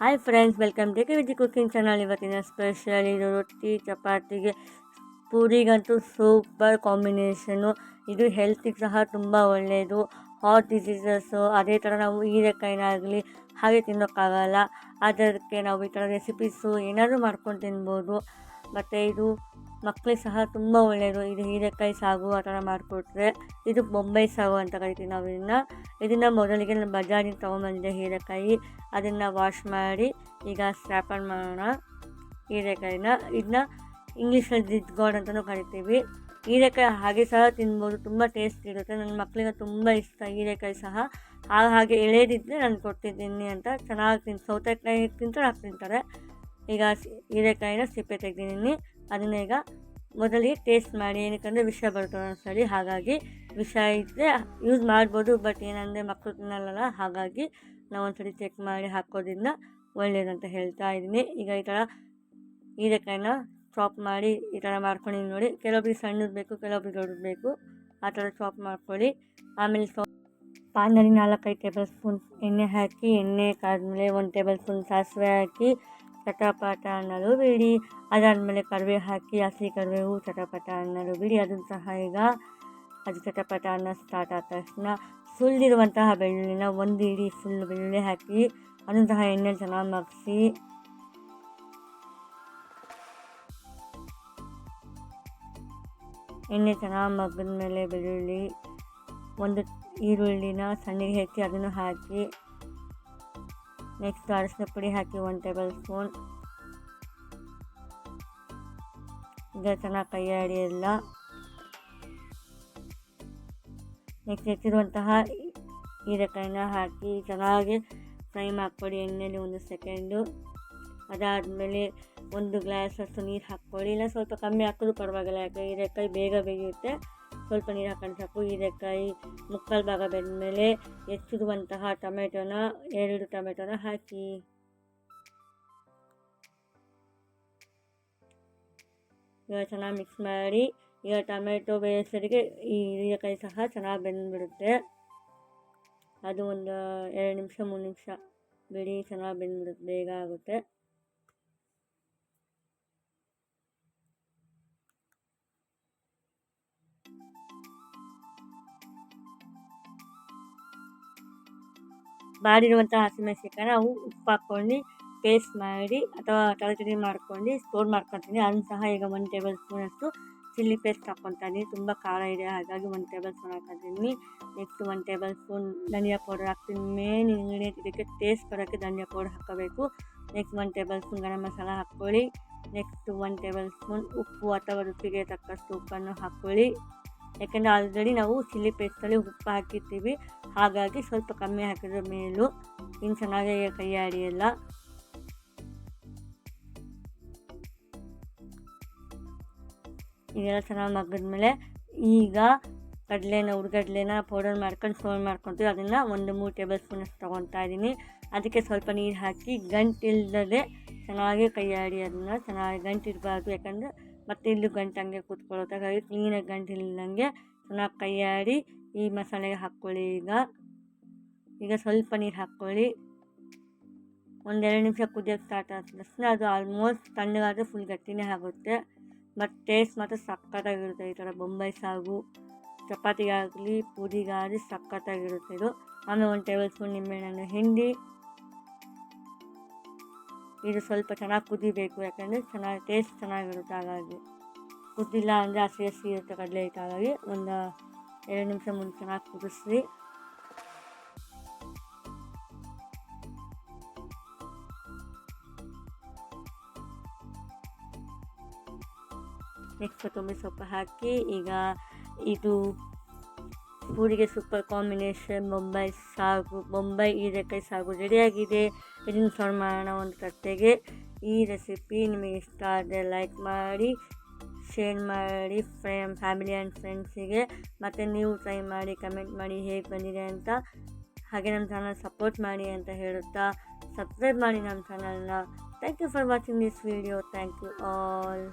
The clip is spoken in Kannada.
Hi friends welcome to K Viji cooking channel ಇವತ್ತಿನ ಸ್ಪೆಷಲ್ ಇದು ರೊಟ್ಟಿ, ಚಪಾತಿಗೆ ಪೂರಿಗಂತೂ ಸೂಪರ್ ಕಾಂಬಿನೇಷನು ಇದು ಹೆಲ್ತಿಗೆ ಸಹ ತುಂಬ ಒಳ್ಳೆಯದು ಹಾಟ್ ಡಿಸೀಸಸ್ಸು ಅದೇ ಥರ ನಾವು ಹೀರೆಕಾಯಿನಾಗಲಿ ಹಾಗೆ ತಿನ್ನೋಕ್ಕಾಗಲ್ಲ. ಅದಕ್ಕೆ ನಾವು ಈ ಥರ ರೆಸಿಪೀಸು ಏನಾದರೂ ಮಾಡ್ಕೊಂಡು ತಿನ್ಬೋದು. ಮತ್ತು ಇದು ಮಕ್ಕಳಿಗೆ ಸಹ ತುಂಬ ಒಳ್ಳೆಯದು. ಇದು ಹೀರೆಕಾಯಿ ಸಾಗು ಆ ಥರ ಮಾಡಿಕೊಟ್ರೆ ಇದು ಬೊಂಬೈ ಸಾಗು ಅಂತ ಕರಿತೀವಿ ನಾವು ಇದನ್ನು. ಇದನ್ನು ಮೊದಲಿಗೆ ನಾನು ಬಜಾರಿಗೆ ತೊಗೊಂಬಂದಿದ್ದೆ ಹೀರೆಕಾಯಿ, ಅದನ್ನು ವಾಶ್ ಮಾಡಿ ಈಗ ಸ್ಟ್ಯಾಪನ್ ಮಾಡೋಣ. ಹೀರೆಕಾಯಿನ ಇದನ್ನ ಇಂಗ್ಲೀಷಲ್ಲಿ ಜಿಜ್ಗಾಡ್ ಅಂತಲೂ ಕರಿತೀವಿ. ಹೀರೆಕಾಯಿ ಹಾಗೆ ಸಹ ತಿನ್ಬೋದು, ತುಂಬ ಟೇಸ್ಟ್ ಇರುತ್ತೆ. ನನ್ನ ಮಕ್ಕಳಿಗೆ ತುಂಬ ಇಷ್ಟ ಹೀರೆಕಾಯಿ ಸಹ. ಹಾಗೆ ಹಾಗೆ ಎಳೆದಿದ್ದರೆ ನಾನು ಕೊಟ್ಟಿದ್ದೀನಿ ಅಂತ ಚೆನ್ನಾಗಿ ತಿನ್, ಸೌತೆಕಾಯಿ ತಿಂತಾರೆ ಹಾಕಿ ತಿಂತಾರೆ. ಈಗ ಹೀರೆಕಾಯಿನ ಸಿಪ್ಪೆ ತೆಗ್ದಿದ್ದೀನಿ. ಅದನ್ನ ಈಗ ಮೊದಲಿಗೆ ಟೇಸ್ಟ್ ಮಾಡಿ ಏನಕ್ಕಂದರೆ ವಿಷ ಬರ್ತದೆ ಸರಿ ಹಾಗಾಗಿ ವಿಷ ಇದ್ದರೆ ಯೂಸ್ ಮಾಡ್ಬೋದು ಬಟ್ ಏನಂದರೆ ಮಕ್ಕಳು ತಿನ್ನಲ್ಲ ಹಾಗಾಗಿ ನಾವು ಒಂದ್ಸಲಿ ಚೆಕ್ ಮಾಡಿ ಹಾಕೋದ್ರಿಂದ ಒಳ್ಳೆಯದಂತ ಹೇಳ್ತಾ ಇದ್ದೀನಿ. ಈಗ ಈ ಥರ ಹೀರೆಕಾಯಿನ ಚಾಪ್ ಮಾಡಿ ಈ ಥರ ಮಾಡ್ಕೊಂಡಿದ್ದೀನಿ ನೋಡಿ. ಕೆಲವೊಬ್ರಿಗೆ ಸಣ್ಣದು ಬೇಕು, ಕೆಲವೊಬ್ರಿಗೆ ದೊಡ್ಡದು ಬೇಕು. ಆ ಥರ ಚಾಪ್ ಮಾಡ್ಕೊಳ್ಳಿ. ಆಮೇಲೆ ಸೊ ಪಾನಲ್ಲಿ ನಾಲ್ಕೈದು ಟೇಬಲ್ ಸ್ಪೂನ್ ಎಣ್ಣೆ ಹಾಕಿ, ಎಣ್ಣೆ ಕಾದ್ಮೇಲೆ ಒಂದು ಟೇಬಲ್ ಸ್ಪೂನ್ ಸಾಸಿವೆ ಹಾಕಿ ಚಟಪಟ ಅನ್ನಲು ಬಿಡಿ. ಅದಾದಮೇಲೆ ಕರಿಬೇವು ಹಾಕಿ, ಹಸಿ ಕರಿಬೇವು ಚಟಪಟ ಅನ್ನಲು ಬಿಡಿ. ಅದನ್ನು ಸಹ ಈಗ ಅದು ಚಟಪಟ ಅನ್ನ ಸ್ಟಾರ್ಟ್ ಆದ ತಕ್ಷಣ ಸುಲಿದಿರುವಂತಹ ಬೆಳ್ಳುಳ್ಳಿನ ಒಂದು ಇಡೀ ಫುಲ್ ಬೆಳ್ಳುಳ್ಳಿ ಹಾಕಿ ಅದನ್ನು ಸಹ ಎಣ್ಣೆ ಚೆನ್ನಾಗಿ ಮಗಿಸಿ ಎಣ್ಣೆ ಚೆನ್ನಾಗಿ ಮಗ್ಗಿದ ಮೇಲೆ ಬೆಳ್ಳುಳ್ಳಿ, ಒಂದು ಈರುಳ್ಳಿನ ಸಣ್ಣಗೆ ಹೆಚ್ಚಿ ಅದನ್ನು ಹಾಕಿ ನೆಕ್ಸ್ಟ್ ಅರಿಶಿನ ಪುಡಿ ಹಾಕಿ ಒನ್ ಟೇಬಲ್ ಸ್ಪೂನ್ ಈಗ ಚೆನ್ನಾಗಿ ಆಡಿ ಎಲ್ಲ ನೆಕ್ಸ್ಟ್ ಹೆಚ್ಚಿರುವಂತಹ ಹೀರೆಕಾಯಿನ ಹಾಕಿ ಚೆನ್ನಾಗಿ ಫ್ರೈ ಮಾಡ್ಕೊಳ್ಳಿ ಎಣ್ಣೆಯಲ್ಲಿ ಒಂದು ಸೆಕೆಂಡು ಅದಾದಮೇಲೆ ಒಂದು ಗ್ಲಾಸ್ ಅಷ್ಟು ನೀರು ಹಾಕ್ಕೊಳ್ಳಿ. ಇಲ್ಲ ಸ್ವಲ್ಪ ಕಮ್ಮಿ ಹಾಕಿದ್ರು ಪರವಾಗಿಲ್ಲ ಯಾಕೆ ಹೀರೆಕಾಯಿ ಬೇಗ ಬೇಯುತ್ತೆ. ಸ್ವಲ್ಪ ನೀರು ಹಾಕೊಂಡು ಸಾಕು. ಹೀರೆಕಾಯಿ ಮುಕ್ಕಾಲು ಭಾಗ ಬೆಂದಮೇಲೆ ಹೆಚ್ಚಿರುವಂತಹ ಟೊಮೆಟೊನ, ಎರಡು ಟೊಮೆಟೊನ ಹಾಕಿ. ಇವಾಗ ಚೆನ್ನಾಗಿ ಮಿಕ್ಸ್ ಮಾಡಿ, ಈಗ ಟೊಮೆಟೊ ಬೇಯಿಸೋರಿಗೆ ಈ ಹೀರೆಕಾಯಿ ಸಹ ಚೆನ್ನಾಗಿ ಬೆಂದ್ಬಿಡುತ್ತೆ. ಅದು ಒಂದು, ಎರಡು ನಿಮಿಷ, ಮೂರು ನಿಮಿಷ ಬಿಡಿ, ಚೆನ್ನಾಗಿ ಬೆಂದ್ಬಿಡುತ್ತೆ, ಬೇಗ ಆಗುತ್ತೆ. ಮಾಡಿರುವಂಥ ಹಸಿಮೆಣ್ಸಿನ್ಕಾಯಿನ ನಾವು ಉಪ್ಪು ಹಾಕ್ಕೊಂಡು ಪೇಸ್ಟ್ ಮಾಡಿ ಅಥವಾ ತರಕಾರಿ ಮಾಡ್ಕೊಂಡು ಸ್ಟೋರ್ ಮಾಡ್ಕೊತೀನಿ. ಅದನ್ನು ಸಹ ಈಗ ಒಂದು ಟೇಬಲ್ ಸ್ಪೂನಷ್ಟು ಚಿಲ್ಲಿ ಪೇಸ್ಟ್ ಹಾಕ್ಕೊತೀನಿ. ತುಂಬ ಖಾರ ಇದೆ, ಹಾಗಾಗಿ ಒಂದು ಟೇಬಲ್ ಸ್ಪೂನ್ ಹಾಕ್ಕೊತೀನಿ ನೆಕ್ಸ್ಟ್ ಒಂದು ಟೇಬಲ್ ಸ್ಪೂನ್ ಧನಿಯಾ ಪೌಡರ್ ಹಾಕ್ತೀನಿ. ಮೇನ್ ಇಂಗ್ರೀಡಿಯೆಂಟ್ ಇದಕ್ಕೆ ಟೇಸ್ಟ್ ಬರೋಕ್ಕೆ ಧನಿಯಾ ಪೌಡರ್ ಹಾಕೋಬೇಕು ನೆಕ್ಸ್ಟ್ ಒಂದು ಟೇಬಲ್ ಸ್ಪೂನ್ ಗರಂ ಮಸಾಲ ಹಾಕ್ಕೊಳ್ಳಿ. ನೆಕ್ಸ್ಟ್ ಒಂದು ಟೇಬಲ್ ಸ್ಪೂನ್ ಉಪ್ಪು ಅಥವಾ ರುಚಿಗೆ ತಕ್ಕಷ್ಟು ಉಪ್ಪನ್ನು ಹಾಕ್ಕೊಳ್ಳಿ. ಯಾಕೆಂದರೆ ಆಲ್ರೆಡಿ ನಾವು ಚಿಲ್ಲಿ ಪೇಸ್ಟಲ್ಲಿ ಉಪ್ಪು ಹಾಕಿರ್ತೀವಿ. ಹಾಗಾಗಿ ಸ್ವಲ್ಪ ಕಮ್ಮಿ ಹಾಕಿದ ಮೇಲೂ ಇನ್ನು ಚೆನ್ನಾಗಿ ಕೈಯಾಡಿ ಎಲ್ಲ. ಇದೆಲ್ಲ ಚೆನ್ನಾಗಿ ಮಗ್ಗಿದ್ಮೇಲೆ ಈಗ ಕಡಲೆನ ಹುರ್ಗಡ್ಲೆನ ಪೌಡರ್ ಮಾಡ್ಕೊಂಡು ಸೋಲ್ ಮಾಡ್ಕೊತೀವಿ. ಅದನ್ನು ಒಂದು ಮೂರು ಟೇಬಲ್ ಸ್ಪೂನಷ್ಟು ತೊಗೊತಾ ಇದ್ದೀನಿ ಅದಕ್ಕೆ ಸ್ವಲ್ಪ ನೀರು ಹಾಕಿ ಗಂಟಿಲ್ದದೆ ಚೆನ್ನಾಗಿ ಕೈಯಾಡಿ ಅದನ್ನು. ಚೆನ್ನಾಗಿ ಗಂಟಿರಬಾರ್ದು. ಯಾಕಂದರೆ ಮತ್ತೆ ಇಲ್ಲೂ ಗಂಟು ಹಂಗೆ ಕೂತ್ಕೊಳ್ಳೋದಾಗ ಕ್ಲೀನಾಗಿ ಗಂಟಿಲ್ದಂಗೆ ಚೆನ್ನಾಗಿ ಕೈಯಾಡಿ ಈ ಮಸಾಲೆಗೆ ಹಾಕ್ಕೊಳ್ಳಿ. ಈಗ ಈಗ ಸ್ವಲ್ಪ ನೀರು ಹಾಕ್ಕೊಳ್ಳಿ. ಒಂದೆರಡು ನಿಮಿಷ ಕುದಿಯೋಕ್ಕೆ ಸ್ಟಾರ್ಟ್ ಆದ ತಕ್ಷಣ ಅದು ಆಲ್ಮೋಸ್ಟ್ ತಣ್ಣಗಾದರೆ ಫುಲ್ ಗಟ್ಟಿನೇ ಆಗುತ್ತೆ. ಬಟ್ ಟೇಸ್ಟ್ ಮಾತ್ರ ಸಕ್ಕತ್ತಾಗಿರುತ್ತೆ ಈ ಥರ ಬೊಂಬೈ ಸಾಗು, ಚಪಾತಿಗಾಗಲಿ, ಪೂರಿಗಾಗಲಿ ಸಕ್ಕತ್ತಾಗಿರುತ್ತೆ ಇದು. ಆಮೇಲೆ ಒಂದು ಟೇಬಲ್ ಸ್ಪೂನ್ ನಿಂಬೆಹಣ್ಣನ್ನು ಹಿಂಡಿ, ಇದು ಸ್ವಲ್ಪ ಚೆನ್ನಾಗಿ ಕುದಿಬೇಕು. ಯಾಕಂದರೆ ಚೆನ್ನಾಗಿ ಟೇಸ್ಟ್ ಚೆನ್ನಾಗಿರುತ್ತೆ ಹಾಗಾಗಿ. ಕುದ್ದಿಲ್ಲ ಅಂದರೆ ಹಸಿ ಹಸಿ ಇರುತ್ತೆ ಕಡಲೆ ಹಾಗಾಗಿ. ಒಂದು ಎರಡು ನಿಮಿಷ ಮುಂಚೆ ಹಾಕಿ ಕುದಿಸ್ರಿ ನೆಕ್ಸ್ಟ್ ಕೊತ್ತಂಬರಿ ಸೊಪ್ಪು ಹಾಕಿ, ಈಗ ಇದು ಪೂರಿಗೆ ಸೂಪರ್ ಕಾಂಬಿನೇಷನ್ ಬೊಂಬೈ ಸಾಗು ಬೊಂಬೈ ಹೀರೆಕಾಯಿ ಸಾಗು ರೆಡಿಯಾಗಿದೆ ಇದನ್ನು ಸರ್ವ್ ಮಾಡೋಣ ಒಂದು ತಟ್ಟೆಗೆ. ಈ ರೆಸಿಪಿ ನಿಮಗೆ ಇಷ್ಟ ಆದರೆ ಲೈಕ್ ಮಾಡಿ ಶೇರ್ ಮಾಡಿ ಫ್ರೆಂಡ್ ಫ್ಯಾಮಿಲಿ ಆ್ಯಂಡ್ ಫ್ರೆಂಡ್ಸಿಗೆ ಮತ್ತು ನೀವು ಟ್ರೈ ಮಾಡಿ ಕಮೆಂಟ್ ಮಾಡಿ ಹೇಗೆ ಬಂದಿದೆ ಅಂತ. ಹಾಗೆ ನಮ್ಮ ಚಾನಲ್ ಸಪೋರ್ಟ್ ಮಾಡಿ ಅಂತ ಹೇಳುತ್ತಾ. ಸಬ್ಸ್ಕ್ರೈಬ್ ಮಾಡಿ ನಮ್ಮ ಚಾನಲ್ನ thank you for watching this video thank you all